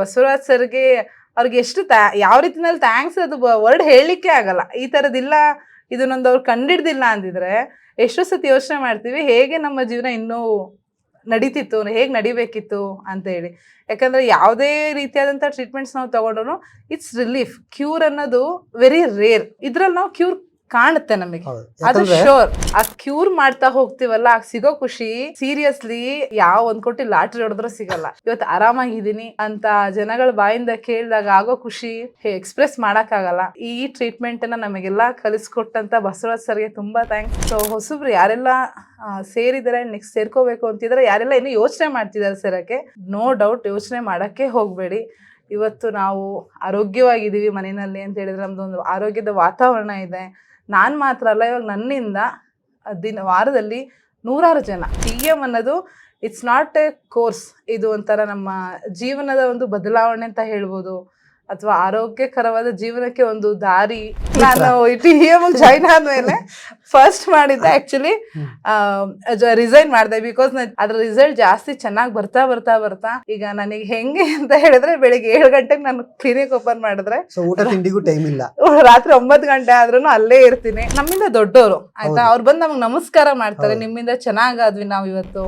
ಬಸವರಾಜ್ ಸರ್ಗೆ ಅವ್ರಿಗೆ ಎಷ್ಟು ತ್ಯಾ ಯಾವ ರೀತಿನಲ್ಲಿ ಥ್ಯಾಂಕ್ಸ್ ಅದು ವರ್ಡ್ ಹೇಳಲಿಕ್ಕೆ ಆಗಲ್ಲ. ಈ ಥರದಿಲ್ಲ ಇದನ್ನೊಂದು ಅವ್ರು ಕಂಡಿಡ್ದಿಲ್ಲ ಅಂದಿದ್ರೆ ಎಷ್ಟೋ ಸತಿ ಯೋಚನೆ ಮಾಡ್ತೀವಿ, ಹೇಗೆ ನಮ್ಮ ಜೀವನ ಇನ್ನೂ ನಡೀತಿತ್ತು, ಹೇಗೆ ನಡಿಬೇಕಿತ್ತು ಅಂತ ಹೇಳಿ. ಯಾಕಂದ್ರೆ ಯಾವುದೇ ರೀತಿಯಾದಂಥ ಟ್ರೀಟ್ಮೆಂಟ್ಸ್ ನಾವು ತಗೊಂಡ್ರು ಇಟ್ಸ್ ರಿಲೀಫ್ ಕ್ಯೂರ್ ಅನ್ನೋದು ವೆರಿ ರೇರ್ ಇದ್ರಲ್ಲಿ ನಾವು ಕ್ಯೂರ್ ಕಾಣುತ್ತೆ ನಮಗೆ. ಅದು ಶೋರ್ ಆ ಕ್ಯೂರ್ ಮಾಡ್ತಾ ಹೋಗ್ತಿವಲ್ಲ ಆಗ ಸಿಗೋ ಖುಷಿ ಸೀರಿಯಸ್ಲಿ ಯಾವ ಒಂದ್ ಕೋಟಿ ಲಾಟ್ರಿ ಹೊಡೆದ್ರು ಸಿಗಲ್ಲ. ಇವತ್ತು ಆರಾಮಾಗಿದ್ದೀನಿ ಅಂತ ಜನಗಳ ಬಾಯಿಂದ ಕೇಳಿದಾಗ ಆಗೋ ಖುಷಿ ಎಕ್ಸ್ಪ್ರೆಸ್ ಆಗಲ್ಲ ಈ ಟ್ರೀಟ್ಮೆಂಟ್ ಅನ್ನ ನಮಗೆಲ್ಲ ಕಲಿಸ್ಕೊಟ್ಟಂತ ಬಸವರಾಜ್ ಸರ್ಗೆ ತುಂಬಾ ಥ್ಯಾಂಕ್ಸ್ ಸೊ ಹೊಸಬ್ರು ಯಾರೆಲ್ಲ ಸೇರಿದ್ರೆ ನೆಕ್ಸ್ಟ್ ಸೇರ್ಕೋಬೇಕು ಅಂತಿದ್ರೆ ಯಾರೆಲ್ಲ ಇನ್ನು ಯೋಚನೆ ಮಾಡ್ತಿದ್ದಾರೆ ಸೇರಕ್ಕೆ ನೋ ಡೌಟ್ ಯೋಚನೆ ಮಾಡಕ್ಕೆ ಹೋಗ್ಬೇಡಿ. ಇವತ್ತು ನಾವು ಆರೋಗ್ಯವಾಗಿದ್ದೀವಿ ಮನೆಯಲ್ಲಿ ಅಂತ ಹೇಳಿದ್ರೆ ನಮ್ದೊಂದು ಆರೋಗ್ಯದ ವಾತಾವರಣ ಇದೆ. ನಾನು ಮಾತ್ರ ಅಲ್ಲ ಇವಾಗ ನನ್ನಿಂದ ದಿನ ವಾರದಲ್ಲಿ ನೂರಾರು ಜನ. ಟಿ ಎಂ ಅನ್ನೋದು ಇಟ್ಸ್ ನಾಟ್ ಎ ಕೋರ್ಸ್ ಇದು ಒಂಥರ ನಮ್ಮ ಜೀವನದ ಒಂದು ಬದಲಾವಣೆ ಅಂತ ಹೇಳ್ಬೋದು. ಅಥವಾ ಆರೋಗ್ಯಕರವಾದ ಜೀವನಕ್ಕೆ ಒಂದು ದಾರಿ. ನಾನು ಟಿ ಎಂ ಜಾಯ್ನ್ ಆದ್ಮೇಲೆ ಫಸ್ಟ್ ಮಾಡಿದ್ದೆ ಆಕ್ಚುಲಿ ರಿಸೈನ್ ಮಾಡಿದೆ ಬಿಕಾಸ್ ಅದ್ರ ರಿಸಲ್ಟ್ ಜಾಸ್ತಿ ಚೆನ್ನಾಗಿ ಬರ್ತಾ ಬರ್ತಾ ಬರ್ತಾ ಈಗ ನನಗೆ ಹೆಂಗೆ ಅಂತ ಹೇಳಿದ್ರೆ ಬೆಳಿಗ್ಗೆ ಏಳು ಗಂಟೆಗೆ ನಾನು ಕ್ಲಿನಿಕ್ ಓಪನ್ ಮಾಡಿದ್ರೆ ಸೊ ಊಟ ತಿಂಡಿಗೂ ಟೈಮ್ ಇಲ್ಲ. ರಾತ್ರಿ ಒಂಬತ್ತು ಗಂಟೆ ಆದ್ರೂ ಅಲ್ಲೇ ಇರ್ತೀನಿ. ನಮ್ಮಿಂದ ದೊಡ್ಡವರು ಆಯ್ತಾ? ಅವ್ರು ಬಂದು ನಮ್ಗೆ ನಮಸ್ಕಾರ ಮಾಡ್ತಾರೆ ನಿಮ್ಮಿಂದ ಚೆನ್ನಾಗಾದ್ವಿ ನಾವು ಇವತ್ತು.